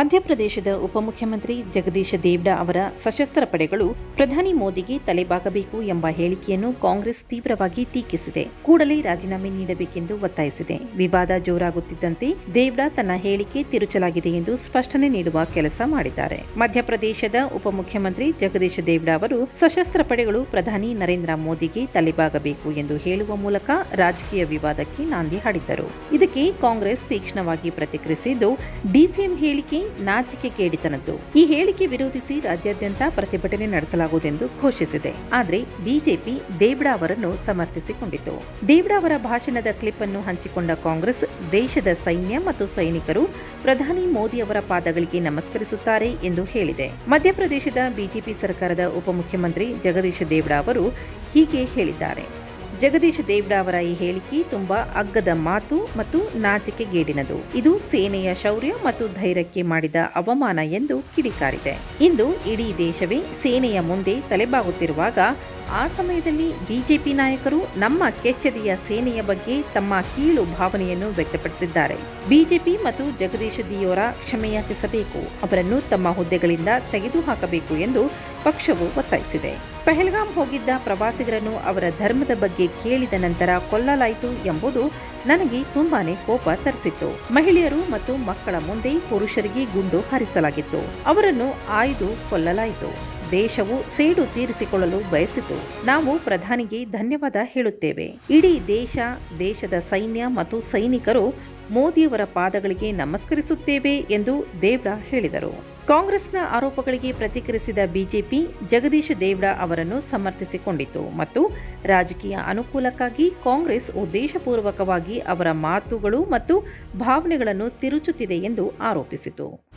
ಮಧ್ಯಪ್ರದೇಶದ ಉಪಮುಖ್ಯಮಂತ್ರಿ ಜಗದೀಶ ದೇವ್ಡಾ ಅವರ ಸಶಸ್ತ್ರ ಪಡೆಗಳು ಪ್ರಧಾನಿ ಮೋದಿಗೆ ತಲೆಬಾಗಬೇಕು ಎಂಬ ಹೇಳಿಕೆಯನ್ನು ಕಾಂಗ್ರೆಸ್ ತೀವ್ರವಾಗಿ ಟೀಕಿಸಿದೆ. ಕೂಡಲೇ ರಾಜೀನಾಮೆ ನೀಡಬೇಕೆಂದು ಒತ್ತಾಯಿಸಿದೆ. ವಿವಾದ ಜೋರಾಗುತ್ತಿದ್ದಂತೆ ದೇವ್ಡಾ ತನ್ನ ಹೇಳಿಕೆ ತಿರುಚಲಾಗಿದೆ ಎಂದು ಸ್ಪಷ್ಟನೆ ನೀಡುವ ಕೆಲಸ ಮಾಡಿದ್ದಾರೆ. ಮಧ್ಯಪ್ರದೇಶದ ಉಪಮುಖ್ಯಮಂತ್ರಿ ಜಗದೀಶ ದೇವ್ಡಾ ಅವರು ಸಶಸ್ತ್ರ ಪಡೆಗಳು ಪ್ರಧಾನಿ ನರೇಂದ್ರ ಮೋದಿಗೆ ತಲೆಬಾಗಬೇಕು ಎಂದು ಹೇಳುವ ಮೂಲಕ ರಾಜಕೀಯ ವಿವಾದಕ್ಕೆ ನಾಂದಿ ಹಾಡಿದ್ದರು. ಇದಕ್ಕೆ ಕಾಂಗ್ರೆಸ್ ತೀಕ್ಷ್ಣವಾಗಿ ಪ್ರತಿಕ್ರಿಯಿಸಿದ್ದು, ಡಿಸಿಎಂ ಹೇಳಿಕೆ ನಾಚಿಕೆಗೇಡಿತನದ್ದು ಈ ಹೇಳಿಕೆ ವಿರೋಧಿಸಿ ರಾಜ್ಯಾದ್ಯಂತ ಪ್ರತಿಭಟನೆ ನಡೆಸಲಾಗುವುದೆಂದು ಘೋಷಿಸಿದೆ. ಆದರೆ ಬಿಜೆಪಿ ದೇವ್ಡಾ ಅವರನ್ನು ಸಮರ್ಥಿಸಿಕೊಂಡಿತು ದೇವ್ಡಾ ಅವರ ಭಾಷಣದ ಕ್ಲಿಪ್ ಅನ್ನು ಹಂಚಿಕೊಂಡ ಕಾಂಗ್ರೆಸ್, ದೇಶದ ಸೈನ್ಯ ಮತ್ತು ಸೈನಿಕರು ಪ್ರಧಾನಿ ಮೋದಿ ಅವರ ಪಾದಗಳಿಗೆ ನಮಸ್ಕರಿಸುತ್ತಾರೆ ಎಂದು ಹೇಳಿದೆ. ಮಧ್ಯಪ್ರದೇಶದ ಬಿಜೆಪಿ ಸರ್ಕಾರದ ಉಪಮುಖ್ಯಮಂತ್ರಿ ಜಗದೀಶ್ ದೇವ್ಡಾ ಅವರು ಹೀಗೆ ಹೇಳಿದ್ದಾರೆ. ಜಗದೀಶ್ ದೇವ್ಡ ಅವರ ಈ ಹೇಳಿಕೆ ತುಂಬಾ ಅಗ್ಗದ ಮಾತು ಮತ್ತು ನಾಚಿಕೆಗೇಡಿನದು. ಇದು ಸೇನೆಯ ಶೌರ್ಯ ಮತ್ತು ಧೈರ್ಯಕ್ಕೆ ಮಾಡಿದ ಅವಮಾನ ಎಂದು ಕಿಡಿಕಾರಿದೆ. ಇಂದು ಇಡೀ ದೇಶವೇ ಸೇನೆಯ ಮುಂದೆ ತಲೆಬಾಗುತ್ತಿರುವಾಗ ಆ ಸಮಯದಲ್ಲಿ ಬಿಜೆಪಿ ನಾಯಕರು ನಮ್ಮ ಕೆಚ್ಚೆದೆಯ ಸೇನೆಯ ಬಗ್ಗೆ ತಮ್ಮ ಕೀಳು ಭಾವನೆಯನ್ನು ವ್ಯಕ್ತಪಡಿಸಿದ್ದಾರೆ. ಬಿಜೆಪಿ ಮತ್ತು ಜಗದೀಶ್ ದಿಯೋರ ಕ್ಷಮೆಯಾಚಿಸಬೇಕು. ಅವರನ್ನು ತಮ್ಮ ಹುದ್ದೆಗಳಿಂದ ತೆಗೆದುಹಾಕಬೇಕು ಎಂದು ಪಕ್ಷವು ಒತ್ತಾಯಿಸಿದೆ. ಪಹಲ್ಗಾಮ್ ಹೋಗಿದ್ದ ಪ್ರವಾಸಿಗರನ್ನು ಅವರ ಧರ್ಮದ ಬಗ್ಗೆ ಕೇಳಿದ ನಂತರ ಕೊಲ್ಲಲಾಯಿತು ಎಂಬುದು ನನಗೆ ತುಂಬಾನೇ ಕೋಪ ತರಿಸಿತ್ತು. ಮಹಿಳೆಯರು ಮತ್ತು ಮಕ್ಕಳ ಮುಂದೆ ಪುರುಷರಿಗೆ ಗುಂಡು ಹಾರಿಸಲಾಗಿತ್ತು. ಅವರನ್ನು ಆಯ್ದು ಕೊಲ್ಲಲಾಯಿತು. ದೇಶವು ಸೇಡು ತೀರಿಸಿಕೊಳ್ಳಲು ಬಯಸಿತು. ನಾವು ಪ್ರಧಾನಿಗೆ ಧನ್ಯವಾದ ಹೇಳುತ್ತೇವೆ. ಇಡೀ ದೇಶ, ದೇಶದ ಸೈನ್ಯ ಮತ್ತು ಸೈನಿಕರು ಮೋದಿಯವರ ಪಾದಗಳಿಗೆ ನಮಸ್ಕರಿಸುತ್ತೇವೆ ಎಂದು ದೇವ್ರಾ ಹೇಳಿದರು. ಕಾಂಗ್ರೆಸ್ನ ಆರೋಪಗಳಿಗೆ ಪ್ರತಿಕ್ರಿಯಿಸಿದ ಬಿಜೆಪಿ ಜಗದೀಶ್ ದೇವ್ಡಾ ಅವರನ್ನು ಸಮರ್ಥಿಸಿಕೊಂಡಿತು ಮತ್ತು ರಾಜಕೀಯ ಅನುಕೂಲಕ್ಕಾಗಿ ಕಾಂಗ್ರೆಸ್ ಉದ್ದೇಶಪೂರ್ವಕವಾಗಿ ಅವರ ಮಾತುಗಳು ಮತ್ತು ಭಾವನೆಗಳನ್ನು ತಿರುಚುತ್ತಿದೆ ಎಂದು ಆರೋಪಿಸಿತು.